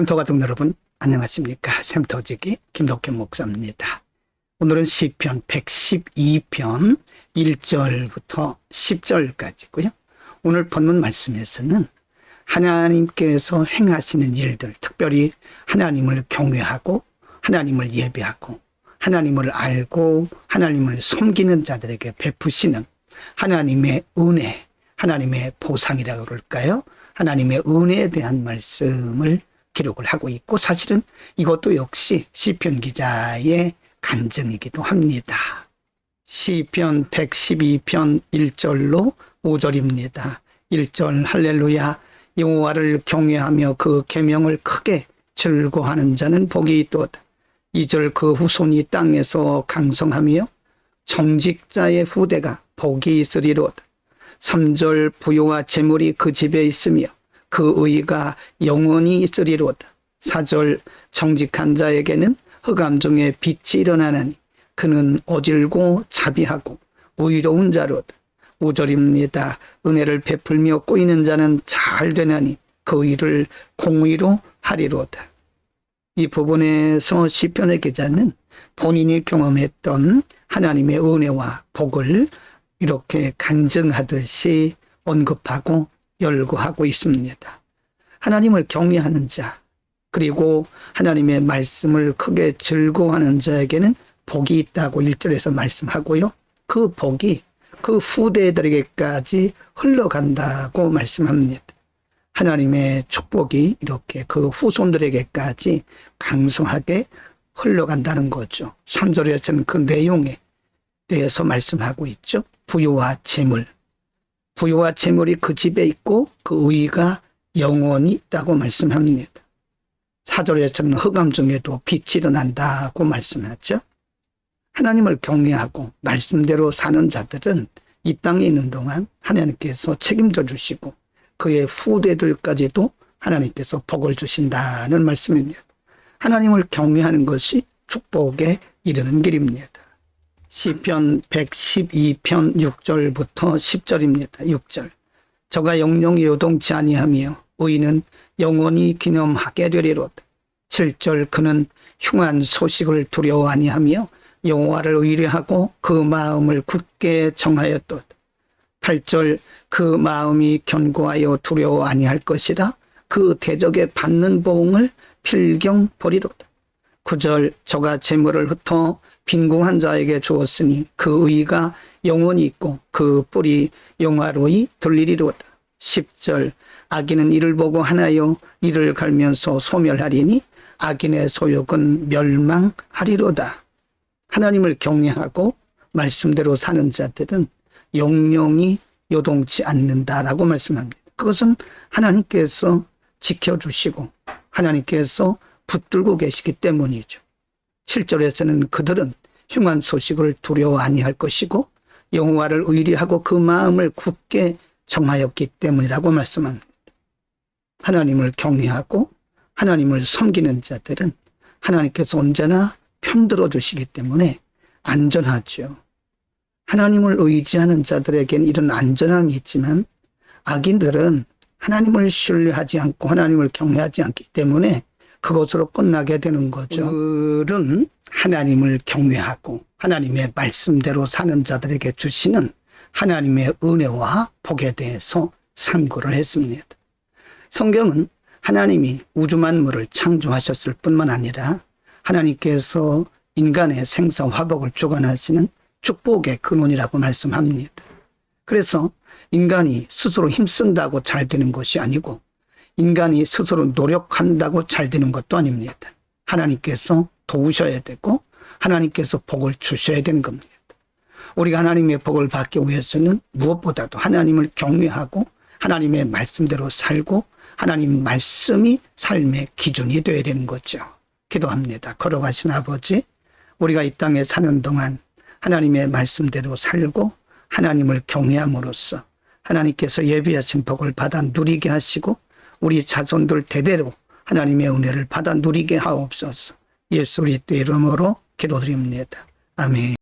샘터 가족 여러분 안녕하십니까 샘터지기 김덕현 목사입니다. 오늘은 시편 112편 1절부터 10절까지고요. 오늘 본문 말씀에서는 하나님께서 행하시는 일들, 특별히 하나님을 경외하고 하나님을 예배하고 하나님을 알고 하나님을 섬기는 자들에게 베푸시는 하나님의 은혜, 하나님의 보상이라고 그럴까요? 하나님의 은혜에 대한 말씀을 기록을 하고 있고 사실은 이것도 역시 시편 기자의 간증이기도 합니다. 시편 112편 1절로 5절입니다. 1절 할렐루야 여호와를 경외하며 그 계명을 크게 즐거하는 자는 복이 있도다. 2절 그 후손이 땅에서 강성하며 정직자의 후대가 복이 있으리로다. 3절 부요와 재물이 그 집에 있으며 그 의가 영원히 있으리로다. 4절 정직한 자에게는 흑암 중에 빛이 일어나나니 그는 어질고 자비하고 의로운 자로다. 5절입니다. 은혜를 베풀며 꼬이는 자는 잘 되나니 그 일을 공의로 하리로다. 이 부분에서 시편의 기자는 본인이 경험했던 하나님의 은혜와 복을 이렇게 간증하듯이 언급하고 열거하고 있습니다. 하나님을 경외하는 자, 그리고 하나님의 말씀을 크게 즐거워하는 자에게는 복이 있다고 1절에서 말씀하고요. 그 복이 그 후대들에게까지 흘러간다고 말씀합니다. 하나님의 축복이 이렇게 그 후손들에게까지 강성하게 흘러간다는 거죠. 3절에서는 그 내용에 대해서 말씀하고 있죠. 부유와 재물. 부유와 재물이 그 집에 있고 그 의가 영원히 있다고 말씀합니다. 4절에서는 흑암 중에도 빛이 일어난다고 말씀하죠. 하나님을 경외하고 말씀대로 사는 자들은 이 땅에 있는 동안 하나님께서 책임져 주시고 그의 후대들까지도 하나님께서 복을 주신다는 말씀입니다. 하나님을 경외하는 것이 축복에 이르는 길입니다. 시편 112편 6절부터 10절입니다. 6절. 저가 영영이 요동치 아니하며 의인은 영원히 기념하게 되리로다. 7절 그는 흉한 소식을 두려워 아니하며 여호와를 의뢰하고 그 마음을 굳게 정하였도다. 8절 그 마음이 견고하여 두려워 아니할 것이라 그 대적에 받는 보응을 필경 버리로다. 9절 저가 재물을 흩어 빈궁한 자에게 주었으니 그 의가 영원히 있고 그 뿔이 영화로이 들리리로다. 10절 악인은 이를 보고 하나요 이를 갈면서 소멸하리니 악인의 소욕은 멸망하리로다. 하나님을 경외하고 말씀대로 사는 자들은 영영이 요동치 않는다라고 말씀합니다. 그것은 하나님께서 지켜주시고 하나님께서 붙들고 계시기 때문이죠. 7절에서는 그들은 흉한 소식을 두려워 아니할 것이고 여호와를 의리하고 그 마음을 굳게 정하였기 때문이라고 말씀합니다. 하나님을 경외하고 하나님을 섬기는 자들은 하나님께서 언제나 편들어 주시기 때문에 안전하죠. 하나님을 의지하는 자들에게는 이런 안전함이 있지만 악인들은 하나님을 신뢰하지 않고 하나님을 경외하지 않기 때문에 그것으로 끝나게 되는 거죠. 오늘은 하나님을 경외하고 하나님의 말씀대로 사는 자들에게 주시는 하나님의 은혜와 복에 대해서 상고를 했습니다. 성경은 하나님이 우주 만물을 창조하셨을 뿐만 아니라 하나님께서 인간의 생사 화복을 주관하시는 축복의 근원이라고 말씀합니다. 그래서 인간이 스스로 힘쓴다고 잘 되는 것이 아니고 인간이 스스로 노력한다고 잘 되는 것도 아닙니다. 하나님께서 도우셔야 되고 하나님께서 복을 주셔야 되는 겁니다. 우리가 하나님의 복을 받기 위해서는 무엇보다도 하나님을 경외하고 하나님의 말씀대로 살고 하나님 말씀이 삶의 기준이 되어야 되는 거죠. 기도합니다. 걸어가신 아버지, 우리가 이 땅에 사는 동안 하나님의 말씀대로 살고 하나님을 경외함으로써 하나님께서 예비하신 복을 받아 누리게 하시고 우리 자손들 대대로 하나님의 은혜를 받아 누리게 하옵소서. 예수 그리스도 이름으로 기도드립니다. 아멘.